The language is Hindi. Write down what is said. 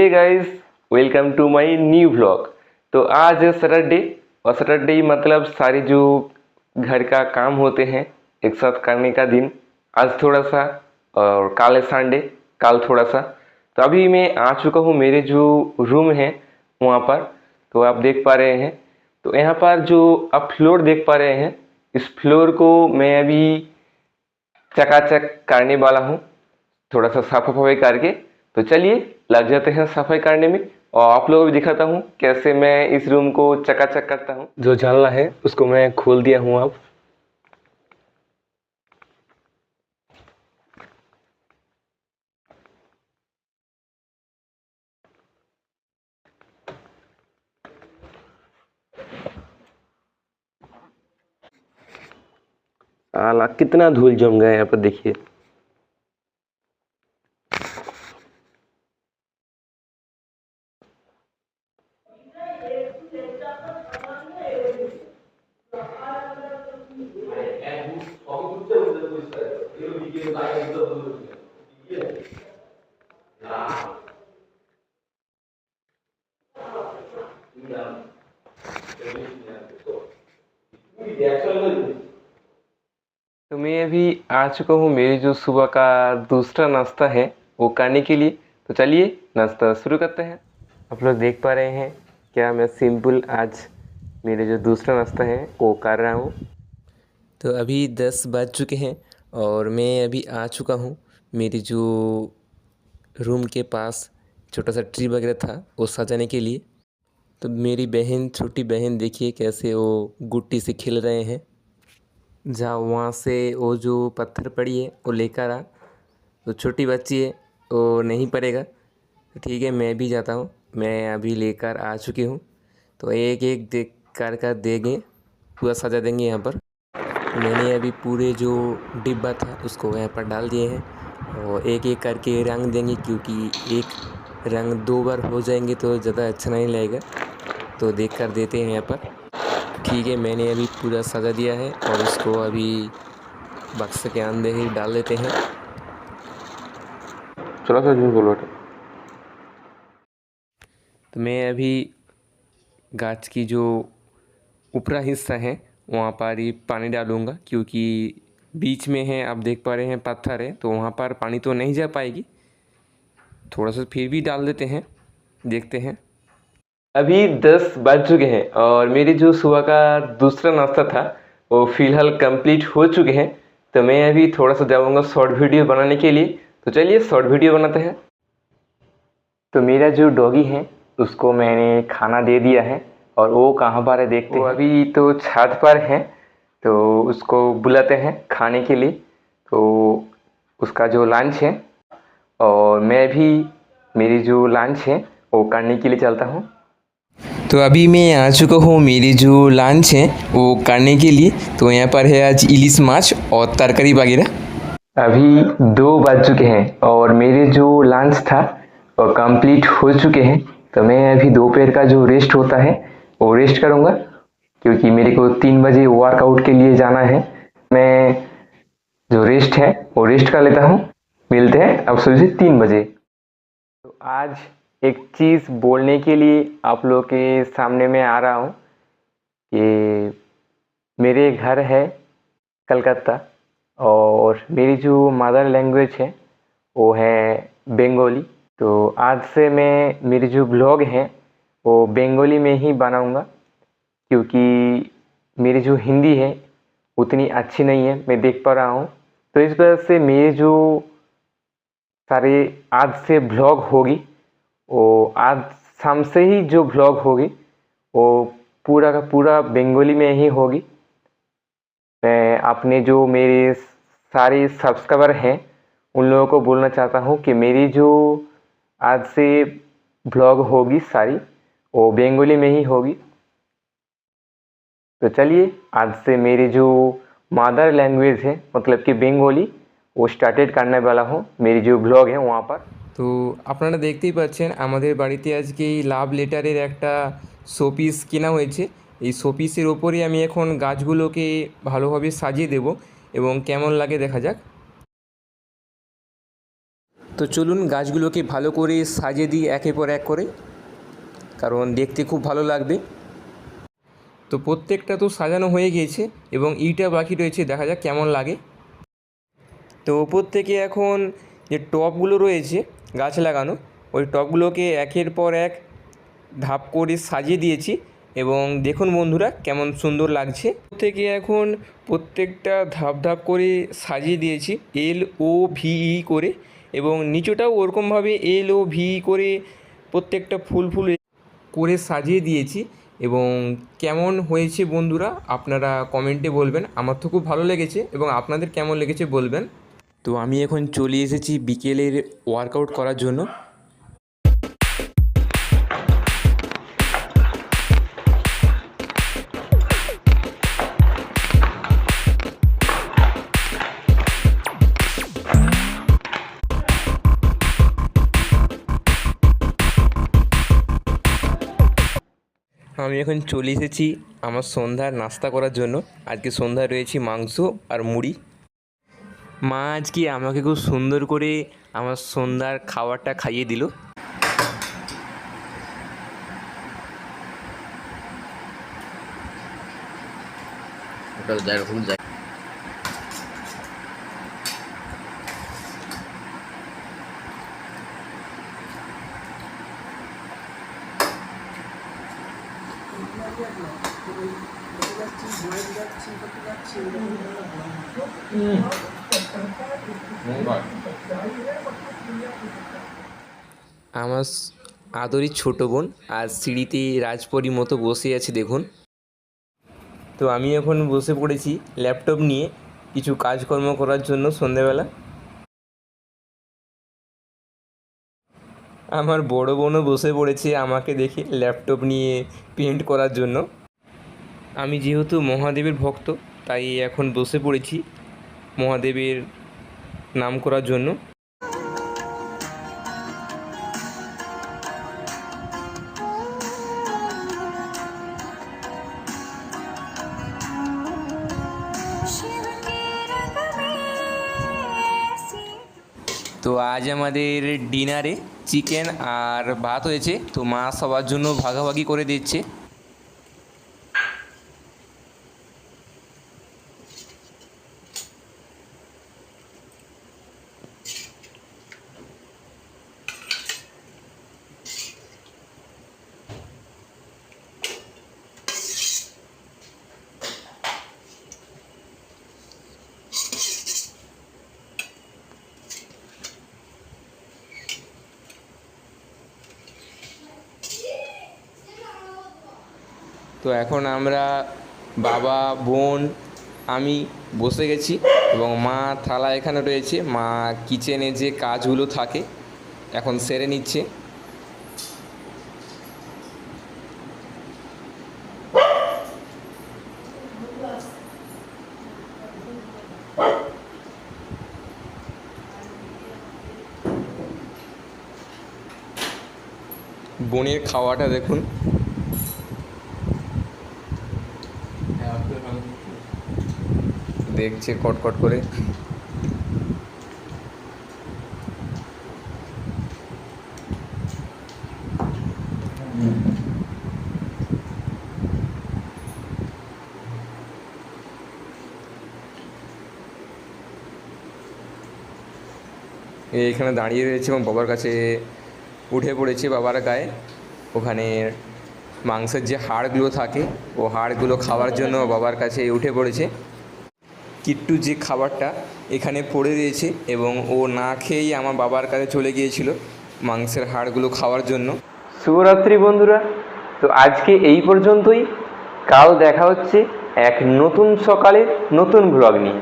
Hey guys welcome to my new vlog तो आज सैटरडे और सैटरडे मतलब सारे जो घर का काम होते हैं, एक साथ करने का दिन। आज थोड़ा सा, और कल है संडे कल थोड़ा सा। तो अभी मैं आ चुका हूँ, मेरे जो रूम है, वहाँ पर। तो आप देख पा रहे हैं। तो यहाँ पर जो आप फ्लोर देख पा रहे हैं, इस फ्लोर को मैं अभी चकाचक करने वाला हूँ। थोड़ा सा साफ़ सफ़ाई करके। तो चलिए लग जाते हैं सफ़ाई करने में। और आप लोगों को भी दिखाता हूँ कैसे मैं इस रूम को चकाचक करता हूँ। जो जानला है, उसको मैं खोल दिया हूँ अब। साला कितना धूल जम गया यहाँ पर देखिए। तो मैं अभी आ चुका हूँ मेरी जो सुबह का दूसरा नाश्ता है, वो करने के लिए। तो चलिए, नाश्ता शुरू करते हैं। आप लोग देख पा रहे हैं क्या मैं सिंपल आज मेरे जो दूसरा नाश्ता है, वो कर रहा हूँ। तो अभी दस बज चुके हैं। और मैं अभी आ चुका हूँ। मेरी जो रूम के पास छोटा सा ट्री वगैरह था, वो सजाने के लिए। तो मेरी बहन, छोटी बहन, देखिए कैसे वो गुट्टी से खेल रहे हैं। जहाँ वहाँ से वो जो पत्थर पड़ी है, वो लेकर आ। तो छोटी बच्ची है, वो नहीं पड़ेगा। तो ठीक है, मैं भी जाता हूँ। मैं अभी लेकर आ चुकी हूँ। तो एक एक देख कर कर देंगे, पूरा सजा देंगे यहाँ पर। मैंने अभी पूरे जो डिब्बा था उसको यहाँ पर डाल दिए हैं और एक एक करके रंग देंगे क्योंकि एक रंग दो बार हो जाएँगे तो ज़्यादा अच्छा नहीं लगेगा। तो देख कर देते हैं यहाँ पर। ठीक है मैंने अभी पूरा सजा दिया है और इसको अभी बक्स के अंदर ही डाल देते हैं। चलो सर झूठ बोलो तो मैं अभी गाछ की जो ऊपरा हिस्सा है वहाँ पर ही पानी डालूँगा, क्योंकि बीच में है, आप देख पा रहे हैं पत्थर है तो वहाँ पर पानी तो नहीं जा पाएगी। थोड़ा सा फिर भी डाल देते हैं, देखते हैं। अभी दस बज चुके हैं, और मेरी जो सुबह का दूसरा नाश्ता था, वो फ़िलहाल कंप्लीट हो चुके हैं तो मैं अभी थोड़ा सा जाऊँगा शॉर्ट वीडियो बनाने के लिए। तो चलिए शॉर्ट वीडियो बनाते हैं। तो मेरा जो डॉगी है, उसको मैंने खाना दे दिया है। और वो कहाँ पर है देखते हैं। अभी तो छत पर है तो उसको बुलाते हैं खाने के लिए। तो उसका जो लंच है और मैं भी मेरी जो लंच है वो करने के लिए चलता हूँ। तो अभी मैं आ चुका हूँ मेरी जो लंच है वो करने के लिए। तो यहाँ पर है आज इलिश माछ और तरकारी वगैरह। अभी दो बज चुके हैं और मेरे जो लंच था वो कंप्लीट हो चुके हैं। तो मैं अभी दोपहर का जो रेस्ट होता है वो रेस्ट करूँगा, क्योंकि मेरे को तीन बजे वर्कआउट के लिए जाना है। मैं जो रेस्ट है, वो रेस्ट कर लेता हूँ। मिलते हैं अब सुबह से तीन बजे। तो आज एक चीज़ बोलने के लिए आप लोग के सामने में आ रहा हूँ कि मेरे घर है कलकत्ता और मेरी जो मदर लैंग्वेज है, वो है बंगाली तो आज से मैं, मेरी जो ब्लॉग है वो बंगाली में ही बनाऊँगा, क्योंकि मेरी जो हिंदी है उतनी अच्छी नहीं है, मैं देख पा रहा हूँ। तो इस वजह से मेरे जो सारे आज से ब्लॉग होगी, वो आज शाम से ही जो ब्लॉग होगी, वो पूरा का पूरा बंगाली में ही होगी। मैं अपने जो मेरे सारे सब्सक्राइबर हैं, उन लोगों को बोलना चाहता हूँ कि मेरी जो आज से ब्लॉग होगी सारी वो बंगाली में ही होगी तो चलिए आज से मेरी जो मदर लैंग्वेज है मतलब कि बंगाली वो স্টার্টেড करने वाला हूँ मेरी जो ব্লগ है वहाँ पर তো আপনারা দেখতেই পাচ্ছেন আমাদের বাড়িতে আজকে এই লাভ লেটারের একটা শোপিস কেনা হয়েছে এই শোপিসের ওপরেই আমি এখন গাছগুলোকে ভালোভাবে সাজিয়ে দেব এবং কেমন লাগে দেখা যাক তো চলুন গাছগুলোকে ভালো করে সাজিয়ে দিই একের পর এক করে কারণ দেখতে খুব ভালো লাগবে। তো প্রত্যেকটা তো সাজানো হয়ে গিয়েছে এবং ইটা বাকি রয়েছে, দেখা যাক কেমন লাগে। তো ওপর থেকে এখন যে টবগুলো রয়েছে গাছ লাগানো, ওই টবগুলোকে একের পর এক ধাপ করে সাজিয়ে দিয়েছি এবং দেখুন বন্ধুরা কেমন সুন্দর লাগছে। থেকে এখন প্রত্যেকটা ধাপ ধাপ করে সাজিয়ে দিয়েছি এল ও ভিই করে এবং নিচটাও ওরকমভাবে এল ও ভি করে প্রত্যেকটা ফুল ফুল করে সাজিয়ে দিয়েছি এবং কেমন হয়েছে বন্ধুরা আপনারা কমেন্টে বলবেন। আমার তো খুব ভালো লেগেছে এবং আপনাদের কেমন লেগেছে বলবেন। তো আমি এখন চলে এসেছি বিকেলের ওয়ার্কআউট করার জন্য। আমি এখন চলে এসেছি আমার সন্ধ্যার নাস্তা করার জন্য। আজকে সন্ধ্যায় রয়েছে মাংস আর মুড়ি। মা আজকে আমাকে খুব সুন্দর করে আমার সন্ধ্যার খাবারটা খাইয়ে দিল। ওটা আমার আদরি ছোট বোন আর সিঁড়িতে রাজপরীর মতো বসে আছে, দেখুন। তো আমি এখন বসে পড়েছি ল্যাপটপ নিয়ে কিছু কাজকর্ম করার জন্য সন্ধেবেলা। আমার বড় বোনও বসে পড়েছে আমাকে দেখে ল্যাপটপ নিয়ে পেন্ট করার জন্য। আমি যেহেতু মহাদেবের ভক্ত তাই এখন বসে পড়েছি মহাদেবের নাম করার জন্য। তো আজ আমাদের ডিনারে চিকেন আর ভাত হয়েছে। তো মা সবার জন্য ভাগাভাগি করে দিচ্ছে। তো এখন আমরা বাবা, বোন, আমি বসে গেছি এবং মা থালা এখানে রয়েছে। মা কিচেনে যে কাজগুলো থাকে, এখন সেরে নিচ্ছে। বোনের খাওয়াটা দেখুন। দেখছে কটকট করে। এখানে দাঁড়িয়ে রয়েছে এবং বাবার কাছে উঠে পড়েছে বাবার গায়ে। ওখানে মাংসের যে হাড়গুলো থাকে, ও হাড়গুলো খাওয়ার জন্য বাবার কাছে উঠে পড়েছে। কিট্টু যে খাবারটা এখানে পড়ে রয়েছে এবং ও না খেয়েই আমার বাবার কাছে চলে গিয়েছিল মাংসের হাড়গুলো খাওয়ার জন্য। শুভরাত্রি বন্ধুরা। তো আজকে এই পর্যন্তই। কাল দেখা হচ্ছে এক নতুন সকালে নতুন ব্লগ নিয়ে।